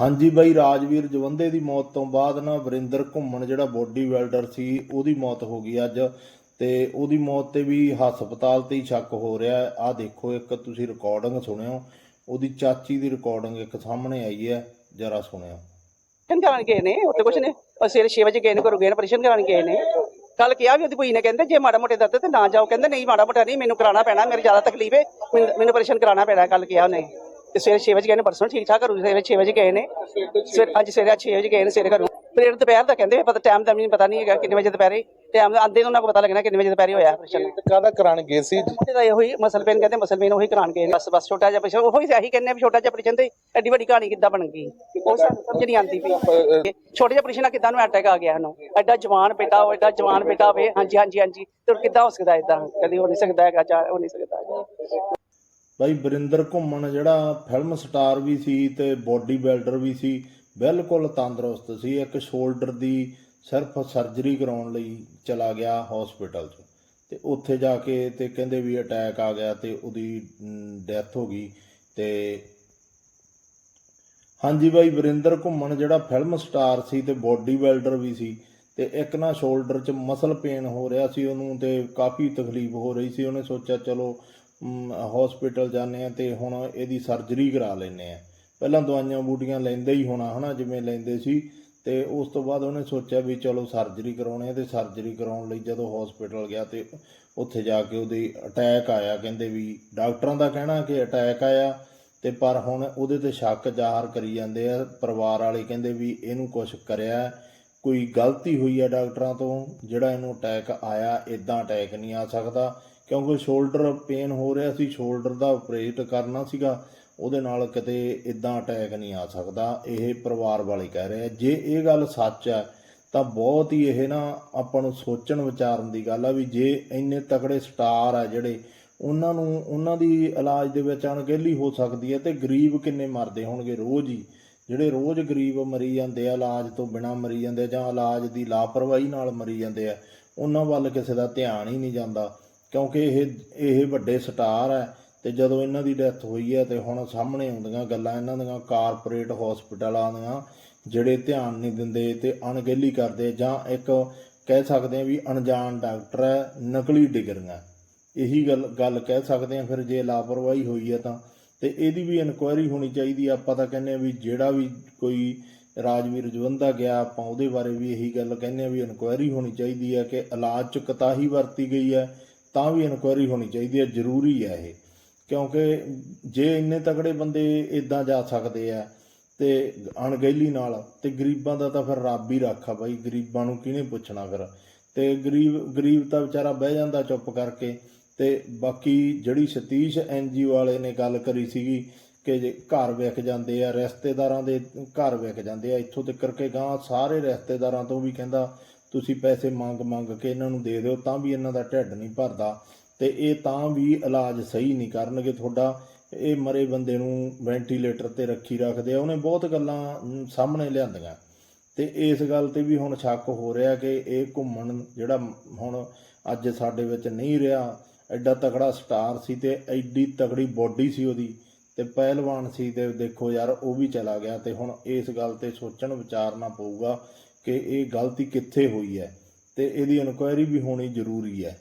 ਹਾਂਜੀ ਬਾਈ, ਰਾਜਵੀਰ ਜਵੰਦੇ ਦੀ ਮੌਤ ਤੋਂ ਬਾਅਦ ਨਾ ਵਰਿੰਦਰ ਘੁੰਮਣ ਜਿਹੜਾ ਬੋਡੀ ਬਿਲਡਰ ਸੀ, ਉਹਦੀ ਮੌਤ ਹੋ ਗਈ ਅੱਜ। ਤੇ ਉਹਦੀ ਮੌਤ ਤੇ ਵੀ ਹਸਪਤਾਲ ਤੇ ਹੀ ਸ਼ੱਕ ਹੋ ਰਿਹਾ ਹੈ। ਦੇਖੋ ਇੱਕ, ਤੁਸੀਂ ਰਿਕਾਰਡਿੰਗ ਸੁਣਿਓ। ਉਹਦੀ ਚਾਚੀ ਦੀ ਰਿਕਾਰਡਿੰਗ ਇੱਕ ਸਾਹਮਣੇ ਆਈ ਹੈ। ਜਰਾ ਸੁਣਿਓ। ਆਪਰੇਸ਼ਨ ਕਰਾਉਣ ਗਏ ਨੇ ਉੱਥੇ ਕੁਛ ਨੇ ਉਹ ਸਵੇਰੇ 6 ਵਜੇ ਗਏ ਨੇ, ਘਰੋਂ ਗਏ ਨੇ ਆਪਰੇਸ਼ਨ ਕਰਾਉਣ ਗਏ ਨੇ। ਕੱਲ ਕਿਹਾ ਵੀ ਉਹਦੀ ਭੂਈ ਨੇ, ਕਹਿੰਦੇ ਜੇ ਮਾੜਾ ਮੋਟੇ ਦਰਦ ਤੇ ਨਾ ਜਾਓ। ਕਹਿੰਦੇ ਨਹੀਂ, ਮਾੜਾ ਮੋਟਾ ਨਹੀਂ, ਮੈਨੂੰ ਕਰਾਉਣਾ ਪੈਣਾ, ਮੇਰੀ ਜ਼ਿਆਦਾ ਤਕਲੀਫ ਹੈ ਮੈਨੂੰ ਮੈਨੂੰ ਆਪਰੇਸ਼ਨ ਪੈਣਾ ਕੱਲ ਕਿਹਾ ਉਹਨੇ। ਤੇ ਸਵੇਰੇ 6 ਵਜੇ ਗਏ ਨੇ ਪਰਸੋਂ ਠੀਕ ਠਾਕ ਘਰੋਂ ਸਵੇਰੇ 6 ਵਜੇ ਗਏ ਨੇ। ਸਵੇਰੇ ਅੱਜ ਸਵੇਰੇ 6 ਵਜੇ ਗਏ ਨੇ ਸਵੇਰੇ ਘਰੋਂ। ਫਿਰ ਦੁਪਹਿਰ ਦਾ ਕਹਿੰਦੇ ਪਤਾ ਟਾਈਮ ਦਾ ਮੈਨੂੰ ਪਤਾ ਨਹੀਂ ਹੈਗਾ ਕਿੰਨੇ ਵਜੇ ਦੁਪਹਿਰੇ। ਟਾਈਮ ਆਂਦੇ ਨੂੰ ਉਹਨਾਂ ਨੂੰ ਪਤਾ ਲੱਗਣਾ ਕਿੰਨੇ ਵਜੇ ਦੁਪਹਿਰੇ ਹੋਇਆ ਆਪਰੇਸ਼ਨ ਕਾਹਦਾ ਕਰਾਣ ਗਏ ਸੀ? ਤੇ ਤਾਂ ਇਹੋ ਹੀ ਮਸਲ ਪੇਨ ਕਹਿੰਦੇ ਮਸਲ ਪੇਨ ਉਹੀ ਕਰਾਉਣ ਗਏ। ਬਸ ਬਸ ਛੋਟਾ ਜਿਹਾ ਆਪਰੇਸ਼ਨ ਉਹੀ ਅਸੀਂ ਕਹਿੰਦੇ ਵੀ ਛੋਟਾ ਜਿਹਾ ਆਪਰੇਸ਼ਨ ਤੇ ਐਡੀ ਵੱਡੀ ਕਹਾਣੀ ਕਿੱਦਾਂ ਬਣ ਗਈ? ਉਹ ਸਾਨੂੰ ਸਮਝ ਨਹੀਂ ਆਉਂਦੀ ਪਈ। ਛੋਟੇ ਜਿਹੇ ਆਪਰੇਸ਼ਨ ਨਾਲ ਕਿੱਦਾਂ ਨੂੰ ਅਟੈਕ ਆ ਗਿਆ ਸਾਨੂੰ। ਐਡਾ ਜਵਾਨ ਬੇਟਾ ਹੋਵੇ ਐਡਾ ਜਵਾਨ ਬੇਟਾ ਹੋਵੇ ਹਾਂਜੀ ਹਾਂਜੀ ਹਾਂਜੀ। ਤੇ ਕਿੱਦਾਂ ਹੋ ਸਕਦਾ ਇਦਾਂ ਕਦੀ ਹੋ ਨਹੀਂ ਸਕਦਾ ਹੈਗਾ ਚਾ ਹੋ ਨਹੀਂ ਸਕਦਾ। ਬਾਈ ਵਰਿੰਦਰ ਘੁੰਮਣ ਜਿਹੜਾ ਫਿਲਮ ਸਟਾਰ ਵੀ ਸੀ ਤੇ ਬੋਡੀ ਬਿਲਡਰ ਵੀ ਸੀ, ਬਿਲਕੁਲ ਤੰਦਰੁਸਤ ਸੀ। ਇੱਕ ਸ਼ੋਲਡਰ ਦੀ ਸਿਰਫ ਸਰਜਰੀ ਕਰਾਉਣ ਲਈ ਚਲਾ ਗਿਆ ਹਸਪੀਟਲ 'ਚ। ਤੇ ਉੱਥੇ ਜਾ ਕੇ ਤੇ ਕਹਿੰਦੇ ਵੀ ਅਟੈਕ ਆ ਗਿਆ ਤੇ ਉਹਦੀ ਡੈਥ ਹੋ ਗਈ। ਤੇ ਹਾਂਜੀ ਬਾਈ, ਵਰਿੰਦਰ ਘੁੰਮਣ ਜਿਹੜਾ ਫਿਲਮ ਸਟਾਰ ਸੀ ਤੇ ਬੋਡੀ ਬਿਲਡਰ ਵੀ ਸੀ ਤੇ ਇੱਕ ਨਾ ਸ਼ੋਲਡਰ 'ਚ ਮਸਲ ਪੇਨ ਹੋ ਰਿਹਾ ਸੀ ਉਹਨੂੰ ਤੇ ਕਾਫੀ ਤਕਲੀਫ ਹੋ ਰਹੀ ਸੀ। ਉਹਨੇ ਸੋਚਿਆ ਚਲੋ ਹਸਪੀਟਲ ਜਾਂਦੇ ਆ ਤੇ ਹੁਣ ਇਹਦੀ ਸਰਜਰੀ ਕਰਾ ਲੈਨੇ ਆ ਪਹਿਲਾਂ ਦਵਾਈਆਂ ਬੂਟੀਆਂ ਲੈਂਦੇ ਹੀ ਹੋਣਾ, ਹਨਾ, ਜਿਵੇਂ ਲੈਂਦੇ ਸੀ। ਤੇ ਉਸ ਤੋਂ ਬਾਅਦ ਉਹਨੇ ਸੋਚਿਆ ਵੀ ਚਲੋ ਸਰਜਰੀ ਕਰਾਉਣੀ ਆ ਤੇ ਸਰਜਰੀ ਕਰਾਉਣ ਲਈ ਜਦੋਂ ਹਸਪੀਟਲ ਗਿਆ ਤੇ ਉੱਥੇ ਜਾ ਕੇ ਉਹਦੇ ਅਟੈਕ ਆਇਆ। ਕਹਿੰਦੇ ਵੀ ਡਾਕਟਰਾਂ ਦਾ ਕਹਿਣਾ ਕਿ ਅਟੈਕ ਆਇਆ ਤੇ ਪਰ ਹੁਣ ਉਹਦੇ ਤੇ ਸ਼ੱਕ ਜ਼ਾਹਰ ਕਰੀ ਜਾਂਦੇ ਆ। ਪਰਿਵਾਰ ਵਾਲੇ ਕਹਿੰਦੇ ਵੀ ਇਹਨੂੰ ਕੁਝ ਕਰਿਆ। ਕੋਈ ਗਲਤੀ ਹੋਈ ਹੈ ਡਾਕਟਰਾਂ ਤੋਂ, ਜਿਹੜਾ ਇਹਨੂੰ ਅਟੈਕ ਆਇਆ ਇਦਾਂ ਅਟੈਕ ਨਹੀਂ ਆ ਸਕਦਾ। ਕਿਉਂਕਿ ਸ਼ੋਲਡਰ ਪੇਨ ਹੋ ਰਿਹਾ ਸੀ ਸ਼ੋਲਡਰ ਦਾ ਆਪਰੇਟ ਕਰਨਾ ਸੀਗਾ, ਉਹਦੇ ਨਾਲ ਕਿਤੇ ਇਦਾਂ ਅਟੈਕ ਨਹੀਂ ਆ ਸਕਦਾ, ਇਹ ਪਰਿਵਾਰ ਵਾਲੇ ਕਹਿ ਰਹੇ ਆ। ਜੇ ਇਹ ਗੱਲ ਸੱਚ ਹੈ ਤਾਂ ਬਹੁਤ ਹੀ ਇਹ ਨਾ ਆਪਾਂ ਨੂੰ ਸੋਚਣ ਵਿਚਾਰਨ ਦੀ ਗੱਲ ਆ ਵੀ ਜੇ ਇੰਨੇ ਤਕੜੇ ਸਟਾਰ ਆ ਜਿਹੜੇ, ਉਹਨਾਂ ਨੂੰ, ਉਹਨਾਂ ਦੀ ਇਲਾਜ ਦੇ ਵਿੱਚ ਅਣਗਹਿਲੀ ਹੋ ਸਕਦੀ ਹੈ ਤੇ ਗਰੀਬ ਕਿੰਨੇ ਮਰਦੇ ਹੋਣਗੇ ਰੋਜ਼ ਹੀ। ਜਿਹੜੇ ਰੋਜ਼ ਗਰੀਬ ਮਰੀ ਜਾਂਦੇ ਆ, ਇਲਾਜ ਤੋਂ ਬਿਨਾ ਮਰੀ ਜਾਂਦੇ ਜਾਂ ਇਲਾਜ ਦੀ ਲਾਪਰਵਾਹੀ ਨਾਲ ਮਰੀ ਜਾਂਦੇ ਆ, ਉਹਨਾਂ ਵੱਲ ਕਿਸੇ ਦਾ ਧਿਆਨ ਹੀ ਨਹੀਂ ਜਾਂਦਾ। ਕਿਉਂਕਿ ਇਹ ਇਹ ਵੱਡੇ ਸਟਾਰ ਹੈ ਤੇ ਜਦੋਂ ਇਹਨਾਂ ਦੀ ਡੈਥ ਹੋਈ ਹੈ ਤੇ ਹੁਣ ਸਾਹਮਣੇ ਆਉਂਦੀਆਂ ਗੱਲਾਂ ਇਹਨਾਂ ਦੀਆਂ ਕਾਰਪੋਰੇਟ ਹਸਪਤਾਲਾਂ ਦੀਆਂ, ਜਿਹੜੇ ਧਿਆਨ ਨਹੀਂ ਦਿੰਦੇ ਤੇ ਅਣਗਹਿਲੀ ਕਰਦੇ ਜਾਂ ਇੱਕ ਕਹਿ ਸਕਦੇ ਆ ਵੀ ਅਣਜਾਣ ਡਾਕਟਰ ਹੈ, ਨਕਲੀ ਡਿਗਰੀਆਂ। ਇਹੀ ਗੱਲ ਗੱਲ ਕਹਿ ਸਕਦੇ ਆ ਫਿਰ ਜੇ ਲਾਪਰਵਾਹੀ ਹੋਈ ਹੈ ਤਾਂ। ਤੇ ਇਹਦੀ ਵੀ ਇਨਕੁਆਇਰੀ ਹੋਣੀ ਚਾਹੀਦੀ ਆ, ਆਪਾਂ ਤਾਂ ਕਹਿੰਦੇ ਆ ਵੀ ਜਿਹੜਾ ਵੀ ਕੋਈ ਰਾਜਵੀਰ ਜਵੰਦਾ ਗਿਆ, ਆਪਾਂ ਉਹਦੇ ਬਾਰੇ ਵੀ ਇਹੀ ਗੱਲ ਕਹਿੰਦੇ ਆ ਵੀ ਇਨਕੁਆਇਰੀ ਹੋਣੀ ਚਾਹੀਦੀ ਹੈ ਕਿ ਇਲਾਜ ਚ ਕਤਾਹੀ ਵਰਤੀ ਗਈ ਹੈ। ਤਾਂ ਵੀ ਇਨਕੁਆਇਰੀ ਹੋਣੀ ਚਾਹੀਦੀ ਹੈ, ਜ਼ਰੂਰੀ ਹੈ ਇਹ। ਕਿਉਂਕਿ ਜੇ ਇੰਨੇ ਤਕੜੇ ਬੰਦੇ ਇਦਾਂ ਜਾ ਸਕਦੇ ਆ ਤੇ ਅਣਗਹਿਲੀ ਨਾਲ, ਤੇ ਗਰੀਬਾਂ ਦਾ ਤਾਂ ਫਿਰ ਰੱਬ ਹੀ ਰੱਖਾ ਬਾਈ, ਗਰੀਬਾਂ ਨੂੰ ਕਿਹਨੇ ਪੁੱਛਣਾ ਫਿਰ? ਤੇ ਗਰੀਬ ਗਰੀਬ ਤਾਂ ਵਿਚਾਰਾ ਬਹਿ ਜਾਂਦਾ ਚੁੱਪ ਕਰਕੇ। ਤੇ ਬਾਕੀ ਜਿਹੜੀ ਸਤੀਸ਼ ਐਨਜੀਓ ਵਾਲੇ ਨੇ ਗੱਲ ਕਰੀ ਸੀਗੀ ਕਿ ਜੇ ਘਰ ਵਿਕ ਜਾਂਦੇ ਆ, ਰਿਸ਼ਤੇਦਾਰਾਂ ਦੇ ਘਰ ਵਿਕ ਜਾਂਦੇ ਆ, ਇੱਥੋਂ ਤੱਕ ਕਿ ਗਾਂ ਸਾਰੇ ਰਿਸ਼ਤੇਦਾਰਾਂ ਤੋਂ ਵੀ ਕਹਿੰਦਾ ਤੁਸੀਂ ਪੈਸੇ ਮੰਗ ਮੰਗ ਕੇ ਇਹਨਾਂ ਨੂੰ ਦੇ ਦਿਓ, ਤਾਂ ਵੀ ਇਹਨਾਂ ਦਾ ਢਿੱਡ ਨਹੀਂ ਭਰਦਾ ਤੇ ਇਹ ਤਾਂ ਵੀ ਇਲਾਜ ਸਹੀ ਨਹੀਂ ਕਰਨਗੇ ਤੁਹਾਡਾ। ਇਹ ਮਰੇ ਬੰਦੇ ਨੂੰ ਵੈਂਟੀਲੇਟਰ ਤੇ ਰੱਖੀ ਰੱਖਦੇ ਆ, ਉਹਨੇ ਬਹੁਤ ਗੱਲਾਂ ਸਾਹਮਣੇ ਲਿਆਂਦੀਆਂ। ਤੇ ਇਸ ਗੱਲ ਤੇ ਵੀ ਹੁਣ ਸ਼ੱਕ ਹੋ ਰਿਹਾ ਕਿ ਇਹ ਘੁੰਮਣ ਜਿਹੜਾ ਹੁਣ ਅੱਜ ਸਾਡੇ ਵਿੱਚ ਨਹੀਂ ਰਿਹਾ, ਐਡਾ ਤਕੜਾ ਸਟਾਰ ਸੀ ਤੇ ਐਡੀ ਤਕੜੀ ਬੋਡੀ ਸੀ ਉਹਦੀ। ਤੇ ਪਹਿਲਵਾਨ ਸੀ ਤੇ ਦੇਖੋ ਯਾਰ ਉਹ ਵੀ ਚਲਾ ਗਿਆ ਤੇ ਹੁਣ ਇਸ ਗੱਲ ਤੇ ਸੋਚਣ ਵਿਚਾਰਨਾ ਪਊਗਾ ਕਿ ਇਹ ਗਲਤੀ ਕਿੱਥੇ ਹੋਈ ਹੈ ਤੇ ਇਹਦੀ ਇਨਕੁਆਇਰੀ ਵੀ ਹੋਣੀ ਜ਼ਰੂਰੀ ਹੈ।